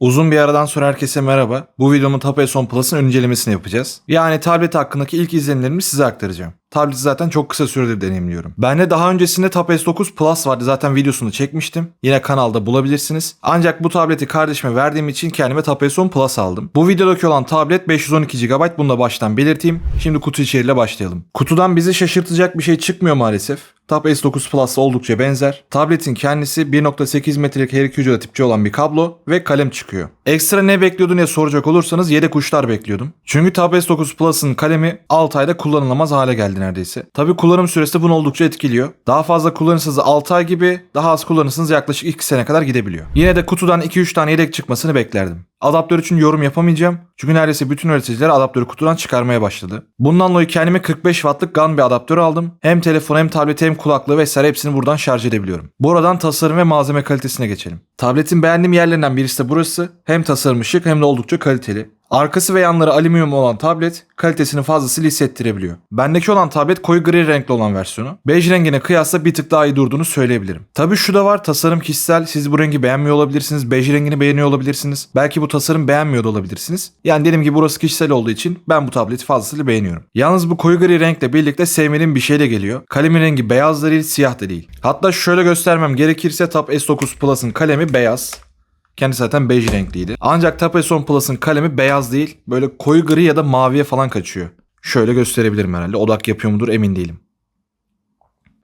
Uzun bir aradan sonra herkese merhaba. Bu videomun S10 Plus'ın ön incelemesini yapacağız. Yani tablet hakkındaki ilk izlenimlerimi size aktaracağım. Tableti zaten çok kısa süredir deneyimliyorum. Bende daha öncesinde Tab S9 Plus vardı zaten videosunu çekmiştim. Yine kanalda bulabilirsiniz. Ancak bu tableti kardeşime verdiğim için kendime Tab S10 Plus aldım. Bu videodaki olan tablet 512 GB bunu da baştan belirteyim. Şimdi kutu içeriğiyle başlayalım. Kutudan bizi şaşırtacak bir şey çıkmıyor maalesef. Tab S9 Plus'la oldukça benzer. Tabletin kendisi 1.8 metrelik her iki ucu tipçi olan bir kablo ve kalem çıkıyor. Ekstra ne bekliyordun diye soracak olursanız yedek uçlar bekliyordum. Çünkü Tab S9 Plus'ın kalemi 6 ayda kullanılamaz hale geldi neredeyse. Tabi kullanım süresi de bunu oldukça etkiliyor. Daha fazla kullanırsanız 6 ay gibi, daha az kullanırsanız yaklaşık 2 sene kadar gidebiliyor. Yine de kutudan 2-3 tane yedek çıkmasını beklerdim. Adaptör için yorum yapamayacağım. Çünkü neredeyse bütün üreticiler adaptörü kutudan çıkarmaya başladı. Bundan dolayı kendime 45 wattlık GAN bir adaptör aldım. Hem telefon hem tableti hem kulaklığı vesaire hepsini buradan şarj edebiliyorum. Buradan tasarım ve malzeme kalitesine geçelim. Tabletin beğendiğim yerlerinden birisi de burası. Hem tasarımı şık hem de oldukça kaliteli. Arkası ve yanları alüminyum olan tablet kalitesini fazlasıyla hissettirebiliyor. Bendeki olan tablet koyu gri renkli olan versiyonu. Bej rengine kıyasla bir tık daha iyi durduğunu söyleyebilirim. Tabi şu da var tasarım kişisel siz bu rengi beğenmiyor olabilirsiniz. Bej rengini beğeniyor olabilirsiniz. Belki bu tasarım beğenmiyor da olabilirsiniz. Yani dediğim gibi burası kişisel olduğu için ben bu tableti fazlasıyla beğeniyorum. Yalnız bu koyu gri renkle birlikte sevmediğim bir şey de geliyor. Kalemin rengi beyaz da değil siyah da değil. Hatta şöyle göstermem gerekirse Tab S9 Plus'ın kalemi beyaz. Kendisi zaten bej renkliydi. Ancak S10 Plus'ın kalemi beyaz değil. Böyle koyu gri ya da maviye falan kaçıyor. Şöyle gösterebilirim herhalde. Odak yapıyor mudur emin değilim.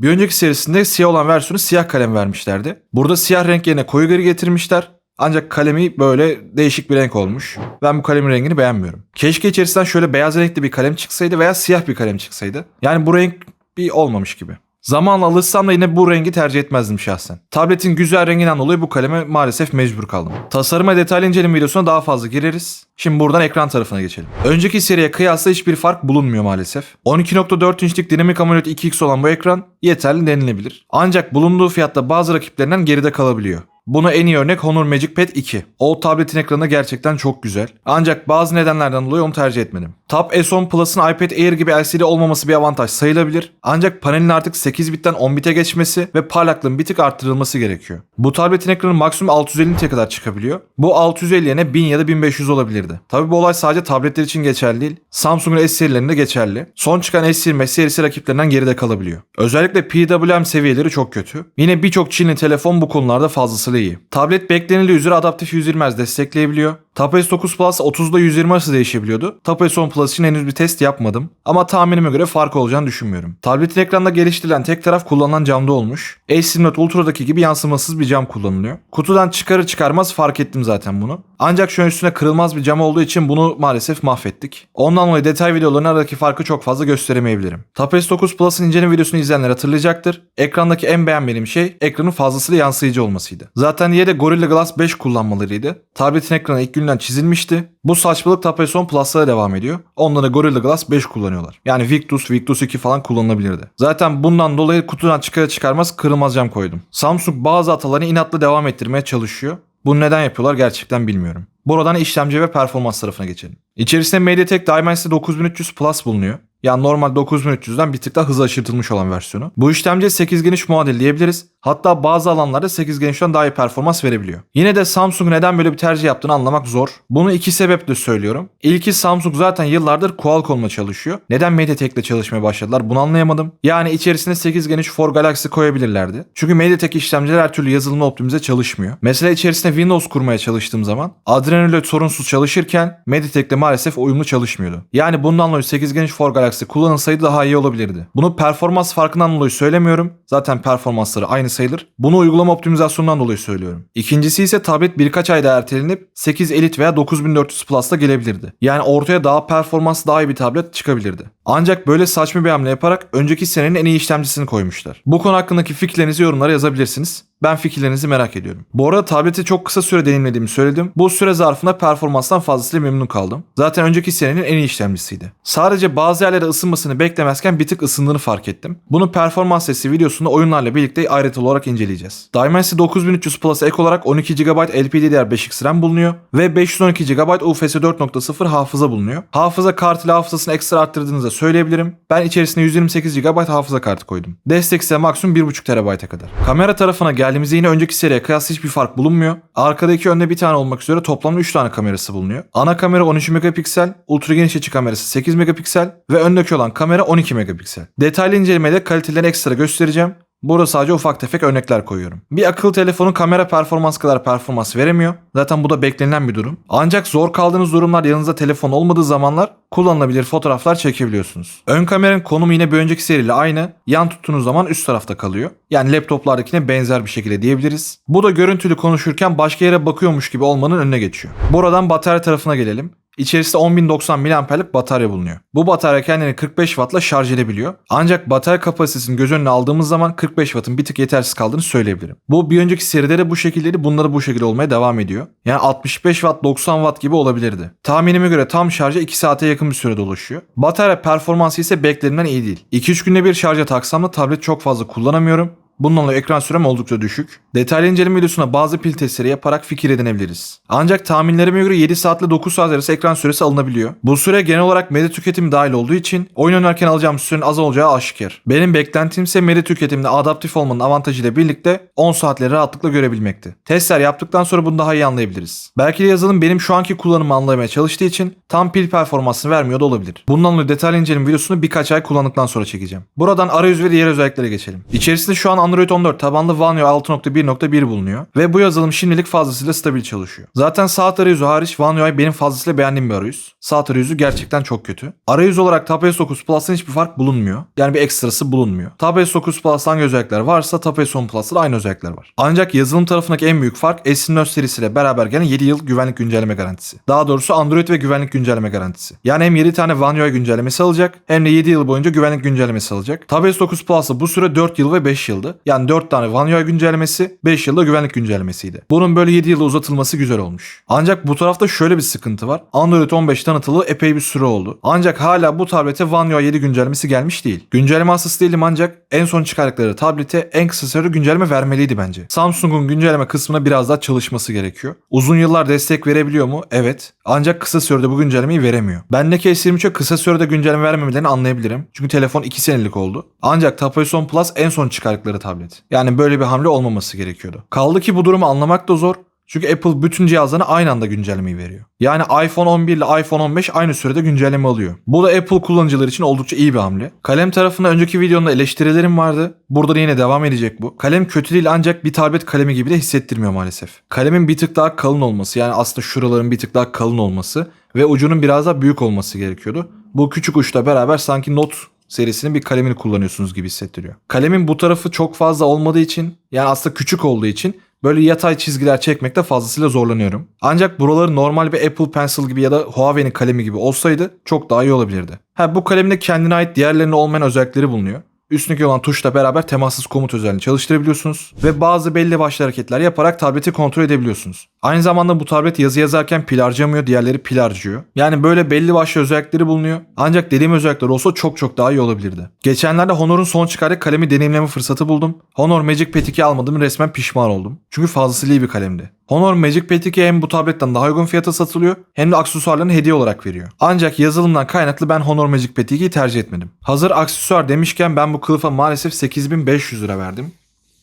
Bir önceki serisinde siyah olan versiyonu siyah kalem vermişlerdi. Burada siyah renk yerine koyu gri getirmişler. Ancak kalemi böyle değişik bir renk olmuş. Ben bu kalemin rengini beğenmiyorum. Keşke içerisinden şöyle beyaz renkli bir kalem çıksaydı veya siyah bir kalem çıksaydı. Yani bu renk bir olmamış gibi. Zamanla alışsam da yine bu rengi tercih etmezdim şahsen. Tabletin güzel renginden dolayı bu kaleme maalesef mecbur kaldım. Tasarıma detaylı inceleme videosuna daha fazla gireriz. Şimdi buradan ekran tarafına geçelim. Önceki seriye kıyasla hiçbir fark bulunmuyor maalesef. 12.4 inçlik dinamik AMOLED 2X olan bu ekran yeterli denilebilir. Ancak bulunduğu fiyatta bazı rakiplerinden geride kalabiliyor. Buna en iyi örnek Honor Magic Pad 2. O tabletin ekranı gerçekten çok güzel. Ancak bazı nedenlerden dolayı onu tercih etmedim. Tab S10 Plus'ın iPad Air gibi LCD olmaması bir avantaj sayılabilir. Ancak panelin artık 8 bitten 10 bite geçmesi ve parlaklığın bir tık arttırılması gerekiyor. Bu tabletin ekranı maksimum 650 nite kadar çıkabiliyor. Bu 650 yerine 1000 ya da 1500 olabilirdi. Tabi bu olay sadece tabletler için geçerli değil. Samsung'un S serilerinde geçerli. Son çıkan S20 serisi rakiplerinden geride kalabiliyor. Özellikle PWM seviyeleri çok kötü. Yine birçok Çinli telefon bu konularda fazlasıyla iyi. Tablet beklenildiği üzere adaptif 120 Hz destekleyebiliyor. Tab S9 Plus 30'da 120 Hz değişebiliyordu. Tab S10 Plus için henüz bir test yapmadım. Ama tahminime göre fark olacağını düşünmüyorum. Tabletin ekranda geliştirilen tek taraf kullanılan camda olmuş. S20 Note Ultra'daki gibi yansımasız bir cam kullanılıyor. Kutudan çıkarır çıkarmaz fark ettim zaten bunu. Ancak şu üstüne kırılmaz bir cam olduğu için bunu maalesef mahvettik. Ondan dolayı detay videolarının aradaki farkı çok fazla gösteremeyebilirim. Tab S9 Plus'ın inceleme videosunu izleyenler hatırlayacaktır. Ekrandaki en beğenmediğim şey ekranın fazlasıyla yansıyıcı olmasıydı. Zaten diye de Gorilla Glass 5 kullanmalarıydı. Tabletin ekranı ilk günden çizilmişti. Bu saçmalık S10 Plus'lara devam ediyor. Onlara Gorilla Glass 5 kullanıyorlar. Yani Victus, Victus 2 falan kullanılabilirdi. Zaten bundan dolayı kutudan çıkar çıkarmaz kırılmaz cam koydum. Samsung bazı hatalarını inatla devam ettirmeye çalışıyor. Bunu neden yapıyorlar gerçekten bilmiyorum. Buradan işlemci ve performans tarafına geçelim. İçerisinde MediaTek Dimensity 9300 Plus bulunuyor. Yani normal 9300'den bir tık daha hızlı aşırtılmış olan versiyonu. Bu işlemci 8 geniş muadil diyebiliriz. Hatta bazı alanlarda 8 genişten daha iyi performans verebiliyor. Yine de Samsung neden böyle bir tercih yaptığını anlamak zor. Bunu iki sebeple söylüyorum. İlki Samsung zaten yıllardır Qualcomm'la çalışıyor. Neden MediaTek'le çalışmaya başladılar bunu anlayamadım. Yani içerisine 8 geniş For Galaxy koyabilirlerdi. Çünkü MediaTek işlemciler her türlü yazılımla optimize çalışmıyor. Mesela içerisine Windows kurmaya çalıştığım zaman Adreno sorunsuz çalışırken MediaTek'le maalesef uyumlu çalışmıyordu. Yani bundan dolayı 8 geniş For Galaxy kullanılsaydı daha iyi olabilirdi. Bunu performans farkından dolayı söylemiyorum. Zaten performansları aynı sayılır. Bunu uygulama optimizasyonundan dolayı söylüyorum. İkincisi ise tablet birkaç ayda ertelenip 8 Elite veya 9400 Plus'la gelebilirdi. Yani ortaya daha performans daha iyi bir tablet çıkabilirdi. Ancak böyle saçma bir hamle yaparak önceki senenin en iyi işlemcisini koymuşlar. Bu konu hakkındaki fikirlerinizi yorumlara yazabilirsiniz. Ben fikirlerinizi merak ediyorum. Bu arada tableti çok kısa süre deneyimlediğimi söyledim. Bu süre zarfında performanstan fazlasıyla memnun kaldım. Zaten önceki senenin en iyi işlemcisiydi. Sadece bazı yerlere ısınmasını beklemezken bir tık ısındığını fark ettim. Bunu performans sesi videosunda oyunlarla birlikte ayrıntılı olarak inceleyeceğiz. Dimensity 9300 Plus ek olarak 12 GB LPDDR5X RAM bulunuyor ve 512 GB UFS 4.0 hafıza bulunuyor. Hafıza kartıyla hafızasını ekstra arttırdığınızda söyleyebilirim. Ben içerisine 128 GB hafıza kartı koydum. Destek ise maksimum 1.5 TB'a kadar. Kamera tarafına gel Geldiğimizde yine önceki seriye kıyasla hiçbir fark bulunmuyor. Arkadaki önde bir tane olmak üzere toplamda 3 tane kamerası bulunuyor. Ana kamera 13 megapiksel, ultra geniş açı kamerası 8 megapiksel ve öndeki olan kamera 12 megapiksel. Detaylı incelemede kalitelerini ekstra göstereceğim. Burada sadece ufak tefek örnekler koyuyorum. Bir akıllı telefonun kamera performans kadar performans veremiyor. Zaten bu da beklenilen bir durum. Ancak zor kaldığınız durumlar yanınızda telefon olmadığı zamanlar kullanılabilir fotoğraflar çekebiliyorsunuz. Ön kameranın konumu yine bir önceki seriyle aynı. Yan tuttuğunuz zaman üst tarafta kalıyor. Yani laptoplardakine benzer bir şekilde diyebiliriz. Bu da görüntülü konuşurken başka yere bakıyormuş gibi olmanın önüne geçiyor. Buradan batarya tarafına gelelim. İçerisinde 10.090 mAh'lik batarya bulunuyor. Bu batarya kendini 45 Watt'la şarj edebiliyor. Ancak batarya kapasitesini göz önüne aldığımız zaman 45 Watt'ın bir tık yetersiz kaldığını söyleyebilirim. Bu bir önceki seride de bu şekildeydi. Bunda da bu şekilde olmaya devam ediyor. Yani 65 Watt 90 Watt gibi olabilirdi. Tahminime göre tam şarja 2 saate yakın bir sürede ulaşıyor. Batarya performansı ise beklenenden iyi değil. 2-3 günde bir şarja taksam da tablet çok fazla kullanamıyorum. Bununla ekran sürem oldukça düşük. Detaylı inceleme videosuna bazı pil testleri yaparak fikir edinebiliriz. Ancak tahminlerime göre 7 saat ile 9 saat arası ekran süresi alınabiliyor. Bu süre genel olarak medya tüketimi dahil olduğu için oyun oynarken alacağım sürenin az olacağı aşikar. Benim beklentim ise medya tüketiminde adaptif olmanın avantajıyla birlikte 10 saatleri rahatlıkla görebilmekti. Testler yaptıktan sonra bunu daha iyi anlayabiliriz. Belki de yazılım benim şu anki kullanımı anlamaya çalıştığı için tam pil performansını vermiyor da olabilir. Bundan dolayı detaylı inceleme videosunu birkaç ay kullandıktan sonra çekeceğim. Buradan arayüz ve diğer özelliklere geçelim. İçerisinde şu an Android 14 tabanlı One UI 6.1.1 bulunuyor ve bu yazılım şimdilik fazlasıyla stabil çalışıyor. Zaten saat arayüzü hariç One UI benim fazlasıyla beğendiğim bir arayüz. Saat arayüzü gerçekten çok kötü. Arayüz olarak Tab S9 Plus'tan hiçbir fark bulunmuyor. Yani bir ekstrası bulunmuyor. Tab S9 Plus'ta hangi özellikler varsa Tab S10 Plus'ta aynı özellikler var. Ancak yazılım tarafındaki en büyük fark S24 serisiyle beraber gelen 7 yıl güvenlik güncelleme garantisi. Daha doğrusu Android ve güvenlik güncelleme garantisi. Yani hem 7 tane One UI güncellemesi alacak hem de 7 yıl boyunca güvenlik güncellemesi alacak. Tab S9 Plus'ta bu süre 4 yıl ve 5 yıldı. Yani 4 tane UI güncellemesi, 5 yılda güvenlik güncellemesiydi. Bunun böyle 7 yıla uzatılması güzel olmuş. Ancak bu tarafta şöyle bir sıkıntı var. Android 15 tanıtılı epey bir süre oldu. Ancak hala bu tablete UI 7 güncellemesi gelmiş değil. Güncelleme hastası değilim ancak en son çıkardıkları tablete en kısa sürede güncelleme vermeliydi bence. Samsung'un güncelleme kısmına biraz daha çalışması gerekiyor. Uzun yıllar destek verebiliyor mu? Evet. Ancak kısa sürede bu güncellemeyi veremiyor. Bendeki S23'e kısa sürede güncelleme vermemelerini anlayabilirim. Çünkü telefon 2 senelik oldu. Ancak S10 Plus en son çıkardıkları tablet. Yani böyle bir hamle olmaması gerekiyordu. Kaldı ki bu durumu anlamak da zor. Çünkü Apple bütün cihazlarına aynı anda güncellemeyi veriyor. Yani iPhone 11 ile iPhone 15 aynı sürede güncelleme alıyor. Bu da Apple kullanıcılar için oldukça iyi bir hamle. Kalem tarafında önceki videomda eleştirilerim vardı. Burada da yine devam edecek bu. Kalem kötü değil ancak bir tablet kalemi gibi de hissettirmiyor maalesef. Kalemin bir tık daha kalın olması yani aslında şuraların bir tık daha kalın olması ve ucunun biraz daha büyük olması gerekiyordu. Bu küçük uçla beraber sanki Note serisinin bir kalemini kullanıyorsunuz gibi hissettiriyor. Kalemin bu tarafı çok fazla olmadığı için yani aslında küçük olduğu için böyle yatay çizgiler çekmekte fazlasıyla zorlanıyorum. Ancak buraları normal bir Apple Pencil gibi ya da Huawei'nin kalemi gibi olsaydı çok daha iyi olabilirdi. Ha bu kalemde kendine ait diğerlerine olmayan özellikleri bulunuyor. Üstündeki olan tuşla beraber temassız komut özelliğini çalıştırabiliyorsunuz ve bazı belli başlı hareketler yaparak tableti kontrol edebiliyorsunuz. Aynı zamanda bu tablet yazı yazarken pil harcamıyor, diğerleri pil harcıyor. Yani böyle belli başlı özellikleri bulunuyor. Ancak dediğim özellikler olsa çok çok daha iyi olabilirdi. Geçenlerde Honor'un son çıkardığı kalemi deneyimleme fırsatı buldum. Honor Magic Pad 2 almadım resmen pişman oldum. Çünkü fazlasıyla iyi bir kalemdi. Honor Magic 2 hem bu tabletten daha uygun fiyata satılıyor hem de aksesuarlarını hediye olarak veriyor. Ancak yazılımdan kaynaklı ben Honor Magic 2'yi tercih etmedim. Hazır aksesuar demişken ben bu kılıfa maalesef 8500 lira verdim.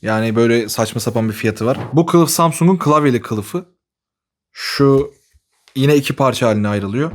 Yani böyle saçma sapan bir fiyatı var. Bu kılıf Samsung'un klavyeli kılıfı. Şu yine iki parça haline ayrılıyor.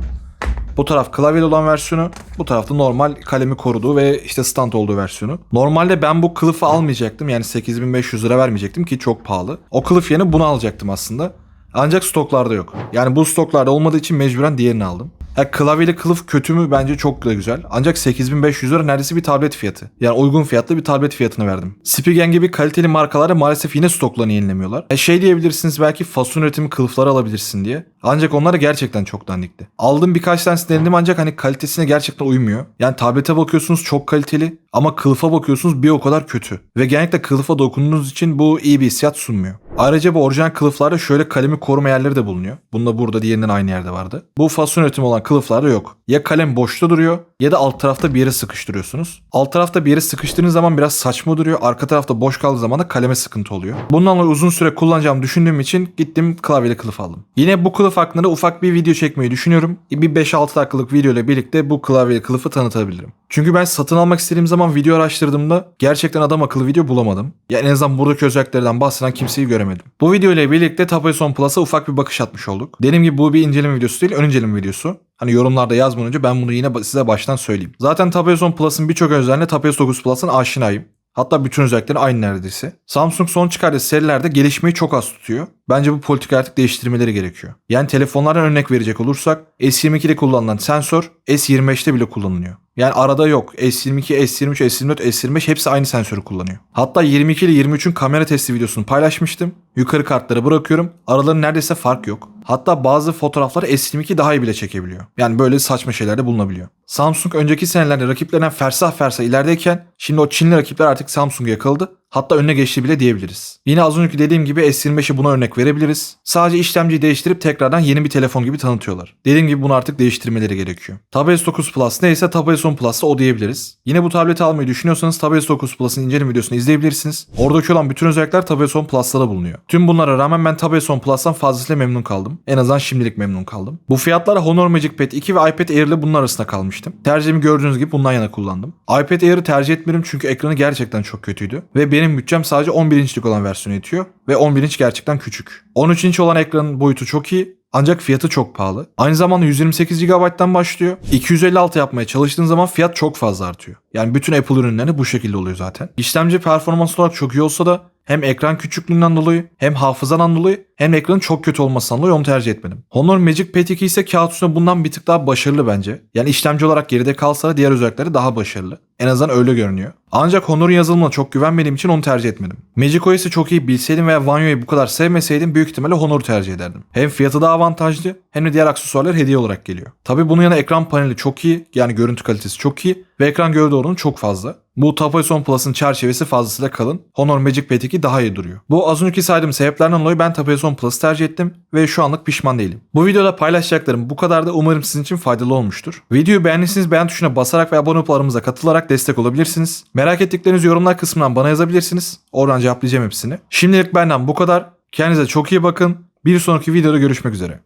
Bu taraf klavyeli olan versiyonu, bu tarafta normal kalemi koruduğu ve işte stand olduğu versiyonu. Normalde ben bu kılıfı almayacaktım. Yani 8500 lira vermeyecektim ki çok pahalı. O kılıf yerine bunu alacaktım aslında. Ancak stoklarda yok. Yani bu stoklarda olmadığı için mecburen diğerini aldım. Ya klavyeli kılıf kötü mü? Bence çok da güzel. Ancak 8500 lira neredeyse bir tablet fiyatı. Yani uygun fiyatlı bir tablet fiyatını verdim. Spigen gibi kaliteli markalara maalesef yine stoklarını yenilemiyorlar. E şey diyebilirsiniz belki fason üretimi kılıfları alabilirsin diye. Ancak onlar da gerçekten çok dandikti. Aldım birkaç tanesini denedim ancak hani kalitesine gerçekten uymuyor. Yani tablete bakıyorsunuz çok kaliteli ama kılıfa bakıyorsunuz bir o kadar kötü. Ve genellikle kılıfa dokunduğunuz için bu iyi bir hissiyat sunmuyor. Ayrıca bu orijinal kılıflarda şöyle kalemi koruma yerleri de bulunuyor. Bunda burada diğerinden aynı yerde vardı. Bu fason üretimi olan kılıflarda yok. Ya kalem boşta duruyor ya da alt tarafta bir yere sıkıştırıyorsunuz. Alt tarafta bir yere sıkıştırdığınız zaman biraz saçma duruyor. Arka tarafta boş kaldığı zaman da kaleme sıkıntı oluyor. Bundan dolayı uzun süre kullanacağımı düşündüğüm için gittim klavyeli kılıf aldım. Yine bu kılıf hakkında da ufak bir video çekmeyi düşünüyorum. Bir 5-6 dakikalık video ile birlikte bu klavyeli kılıfı tanıtabilirim. Çünkü ben satın almak istediğim zaman video araştırdığımda gerçekten adam akıllı video bulamadım. Ya en azından buradaki özelliklerden bahseden kimseyi göremedim. Bu video ile birlikte Tapeson Plus'a ufak bir bakış atmış olduk. Dediğim gibi bu bir inceleme videosu değil, ön inceleme videosu. Hani yorumlarda yazmadan önce ben bunu yine size baştan söyleyeyim. Zaten Tapeson Plus'ın birçok özelliğine Tapeson 9 Plus'ın aşinayım. Hatta bütün özellikleri aynı neredeyse. Samsung son çıkardığı serilerde gelişmeyi çok az tutuyor. Bence bu politika artık değiştirmeleri gerekiyor. Yani telefonlardan örnek verecek olursak S22'de kullanılan sensör S25'te bile kullanılıyor. Yani arada yok. S22, S23, S24, S25 hepsi aynı sensörü kullanıyor. Hatta 22 ile 23'ün kamera testi videosunu paylaşmıştım. Yukarı kartlara bırakıyorum. Aralarında neredeyse fark yok. Hatta bazı fotoğrafları S22 daha iyi bile çekebiliyor. Yani böyle saçma şeyler de bulunabiliyor. Samsung önceki senelerde rakiplerinden fersah fersah ilerideyken şimdi o Çinli rakipler artık Samsung'u yakaladı. Hatta önüne geçti bile diyebiliriz. Yine az önceki dediğim gibi S25'i buna örnek verebiliriz. Sadece işlemciyi değiştirip tekrardan yeni bir telefon gibi tanıtıyorlar. Dediğim gibi bunu artık değiştirmeleri gerekiyor. Tab S9 Plus neyse Tab S10 Plus'ta o diyebiliriz. Yine bu tableti almayı düşünüyorsanız Tab S9 Plus'ın inceleme videosunu izleyebilirsiniz. Oradaki olan bütün özellikler Tab S10 Plus'ta da bulunuyor. Tüm bunlara rağmen ben Tab S10 Plus'tan fazlasıyla memnun kaldım. En azından şimdilik memnun kaldım. Bu fiyatlara Honor Magic Pad 2 ve iPad Air ile bunun arasında kalmıştım. Tercihimi gördüğünüz gibi bundan yana kullandım. iPad Air'i tercih etmiyorum çünkü ekranı gerçekten çok kötüydü. Ve benim bütçem sadece 11 inçlik olan versiyonu yetiyor. Ve 11 inç gerçekten küçük. 13 inç olan ekranın boyutu çok iyi. Ancak fiyatı çok pahalı. Aynı zamanda 128 GB'dan başlıyor. 256 yapmaya çalıştığın zaman fiyat çok fazla artıyor. Yani bütün Apple ürünleri bu şekilde oluyor zaten. İşlemci performans olarak çok iyi olsa da hem ekran küçüklüğünden dolayı hem hafızadan dolayı hem ekranın çok kötü olmasından dolayı onu tercih etmedim. Honor Magic Pad 2 ise kağıt üstünde bundan bir tık daha başarılı bence. Yani işlemci olarak geride kalsa da diğer özellikleri daha başarılı. En azından öyle görünüyor. Ancak Honor'un yazılımına çok güvenmediğim için onu tercih etmedim. Magic OS'i çok iyi bilseydim veya UI'yi bu kadar sevmeseydim büyük ihtimalle Honor'u tercih ederdim. Hem fiyatı daha avantajlı hem de diğer aksesuarlar hediye olarak geliyor. Tabi bunun yanında ekran paneli çok iyi yani görüntü kalitesi çok iyi ve ekran gövde oranı çok fazla. Bu Tapeson Plus'ın çerçevesi fazlasıyla kalın. Honor Magic Pad 2 daha iyi duruyor. Bu az önceki saydığım sebeplerden dolayı ben Tapeson Plus'ı tercih ettim ve şu anlık pişman değilim. Bu videoda paylaşacaklarım bu kadar da umarım sizin için faydalı olmuştur. Videoyu beğendiyseniz beğen tuşuna basarak ve abone olup katılarak destek olabilirsiniz. Merak ettiklerinizi yorumlar kısmından bana yazabilirsiniz. Oradan cevaplayacağım hepsini. Şimdilik benden bu kadar. Kendinize çok iyi bakın. Bir sonraki videoda görüşmek üzere.